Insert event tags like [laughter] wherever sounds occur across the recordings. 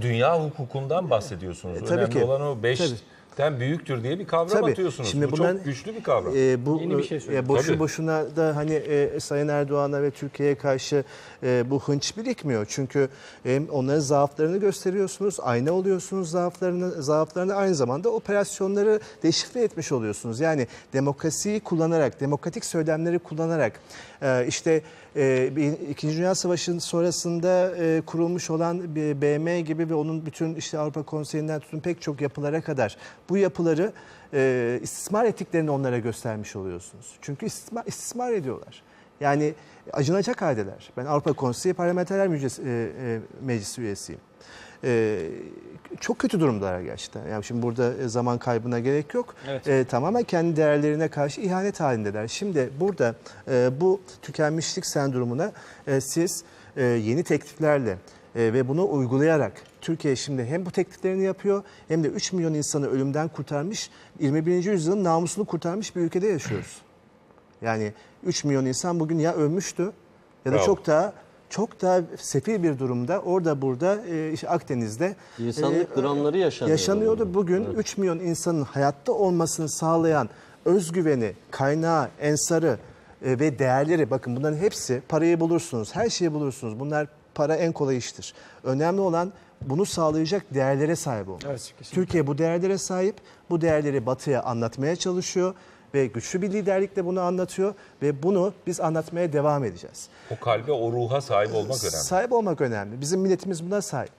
Dünya hukukundan bahsediyorsunuz. E, tabii Önemli ki. olan o beşten büyüktür diye bir kavram Tabii. atıyorsunuz. Şimdi Bu bunların- çok güçlü bir kavram. E, bu Yeni bir şey e, boşu Tabii. boşuna da hani e, Sayın Erdoğan'a ve Türkiye'ye karşı e, bu hınç birikmiyor. Çünkü hem onların zaaflarını gösteriyorsunuz, ayna oluyorsunuz zaaflarını, zaaflarını aynı zamanda operasyonları deşifre etmiş oluyorsunuz. Yani demokrasiyi kullanarak, demokratik söylemleri kullanarak e, işte İkinci Dünya Savaşı'nın sonrasında e, kurulmuş olan bir BM gibi ve onun bütün işte Avrupa Konseyi'nden tutun pek çok yapılara kadar bu yapıları e, istismar ettiklerini onlara göstermiş oluyorsunuz. Çünkü istismar, istismar ediyorlar. Yani acınacak haldeler. Ben Avrupa Konseyi Parlamenterler e, Meclisi üyesiyim. E, çok kötü durumdalar gerçekten. Yani şimdi burada e, zaman kaybına gerek yok. Evet. E, tamamen kendi değerlerine karşı ihanet halindeler. Şimdi burada e, bu tükenmişlik sendromuna e, siz e, yeni tekliflerle e, ve bunu uygulayarak Türkiye şimdi hem bu tekliflerini yapıyor hem de 3 milyon insanı ölümden kurtarmış, 21. yüzyılın namusunu kurtarmış bir ülkede yaşıyoruz. Yani 3 milyon insan bugün ya ölmüştü ya da Bravo. çok daha çok daha sefil bir durumda orada burada e, işte Akdeniz'de İnsanlık e, dramları yaşanıyor. yaşanıyordu. Bugün 3 milyon insanın hayatta olmasını sağlayan özgüveni, kaynağı, ensarı e, ve değerleri bakın bunların hepsi parayı bulursunuz, her şeyi bulursunuz. Bunlar para en kolay iştir. Önemli olan bunu sağlayacak değerlere sahip olmak. Evet, kesinlikle. Türkiye bu değerlere sahip. Bu değerleri Batı'ya anlatmaya çalışıyor ve güçlü bir liderlikle bunu anlatıyor ve bunu biz anlatmaya devam edeceğiz. O kalbe, o ruha sahip olmak önemli. Sahip olmak önemli. Bizim milletimiz buna sahip.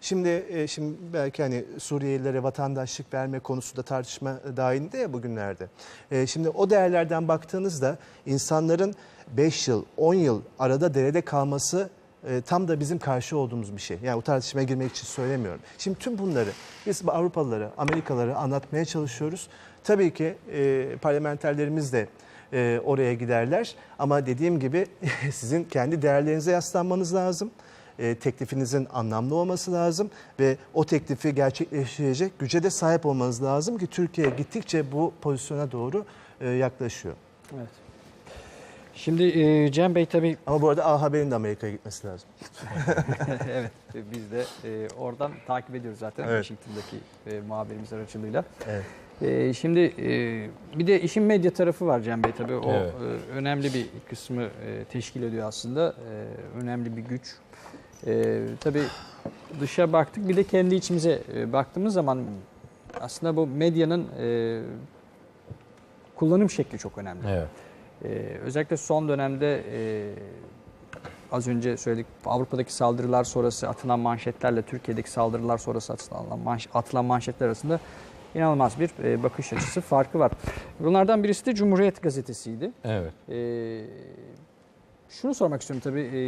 Şimdi e, şimdi belki hani Suriyelilere vatandaşlık verme konusu da tartışma dahilinde ya bugünlerde. E, Şimdi o değerlerden baktığınızda insanların 5 yıl, 10 yıl arada derede kalması e, tam da bizim karşı olduğumuz bir şey. Yani bu tartışmaya girmek için söylemiyorum. Şimdi tüm bunları biz Avrupalılara, Amerikalılara anlatmaya çalışıyoruz. Tabii ki e, parlamenterlerimiz de e, oraya giderler. Ama dediğim gibi [laughs] sizin kendi değerlerinize yaslanmanız lazım. E, teklifinizin anlamlı olması lazım ve o teklifi gerçekleştirecek güce de sahip olmanız lazım ki Türkiye gittikçe bu pozisyona doğru e, yaklaşıyor. Evet. Şimdi e, Cem Bey tabii Ama bu arada A Haber'in de Amerika'ya gitmesi lazım. [laughs] evet biz de e, oradan takip ediyoruz zaten Evet. Washington'daki e, muhabirimiz aracılığıyla. Evet. E, şimdi e, bir de işin medya tarafı var Cem Bey tabii o Evet. e, önemli bir kısmı e, teşkil ediyor aslında. E, önemli bir güç. E, tabii dışa baktık bir de kendi içimize e, baktığımız zaman aslında bu medyanın e, kullanım şekli çok önemli. Evet. Ee, özellikle son dönemde e, az önce söyledik Avrupa'daki saldırılar sonrası atılan manşetlerle Türkiye'deki saldırılar sonrası atılan, manş, atılan manşetler arasında inanılmaz bir e, bakış açısı farkı var. Bunlardan birisi de Cumhuriyet Gazetesi'ydi. Evet. Ee, şunu sormak istiyorum tabii. e,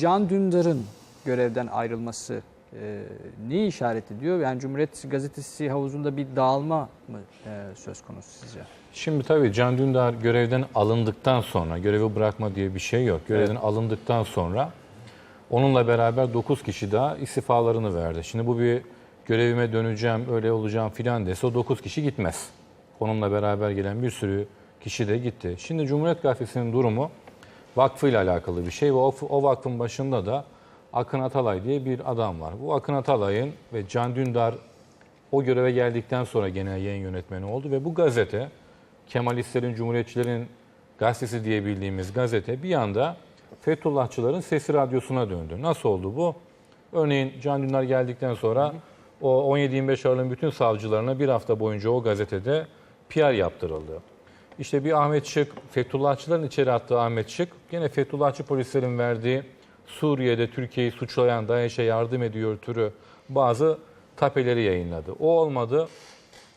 Can Dündar'ın görevden ayrılması e, neyi işaret ediyor? Yani Cumhuriyet Gazetesi havuzunda bir dağılma mı e, söz konusu sizce? Şimdi tabii Can Dündar görevden alındıktan sonra, görevi bırakma diye bir şey yok. Görevden alındıktan sonra onunla beraber 9 kişi daha istifalarını verdi. Şimdi bu bir görevime döneceğim, öyle olacağım filan dese o 9 kişi gitmez. Onunla beraber gelen bir sürü kişi de gitti. Şimdi Cumhuriyet Gazetesi'nin durumu vakfıyla alakalı bir şey ve o, o vakfın başında da Akın Atalay diye bir adam var. Bu Akın Atalay'ın ve Can Dündar o göreve geldikten sonra genel yayın yönetmeni oldu ve bu gazete Kemalistlerin, Cumhuriyetçilerin gazetesi diye bildiğimiz gazete bir anda Fethullahçıların sesi radyosuna döndü. Nasıl oldu bu? Örneğin Can Dündar geldikten sonra o 17-25 Aralık'ın bütün savcılarına bir hafta boyunca o gazetede PR yaptırıldı. İşte bir Ahmet Şık, Fethullahçıların içeri attığı Ahmet Şık, gene Fethullahçı polislerin verdiği Suriye'de Türkiye'yi suçlayan DAEŞ'e yardım ediyor türü bazı tapeleri yayınladı. O olmadı.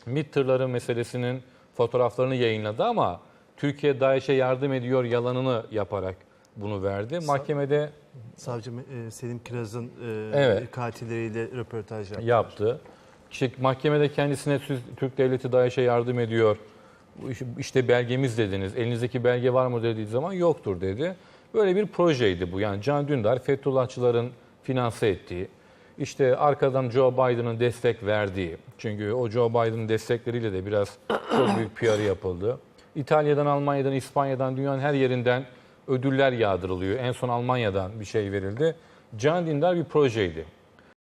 MİT tırları meselesinin fotoğraflarını yayınladı ama Türkiye DAEŞ'e yardım ediyor yalanını yaparak bunu verdi. Mahkemede Savcı e, Selim Kiraz'ın e, Evet. katilleriyle röportaj yaptı. yaptı. İşte mahkemede kendisine siz Türk devleti DAEŞ'e yardım ediyor. İşte belgemiz dediniz. Elinizdeki belge var mı dediği zaman yoktur dedi. Böyle bir projeydi bu. Yani Can Dündar Fethullahçıların finanse ettiği, işte arkadan Joe Biden'ın destek verdiği, çünkü o Joe Biden'ın destekleriyle de biraz çok büyük PR yapıldı. İtalya'dan, Almanya'dan, İspanya'dan, dünyanın her yerinden ödüller yağdırılıyor. En son Almanya'dan bir şey verildi. Can Dündar bir projeydi.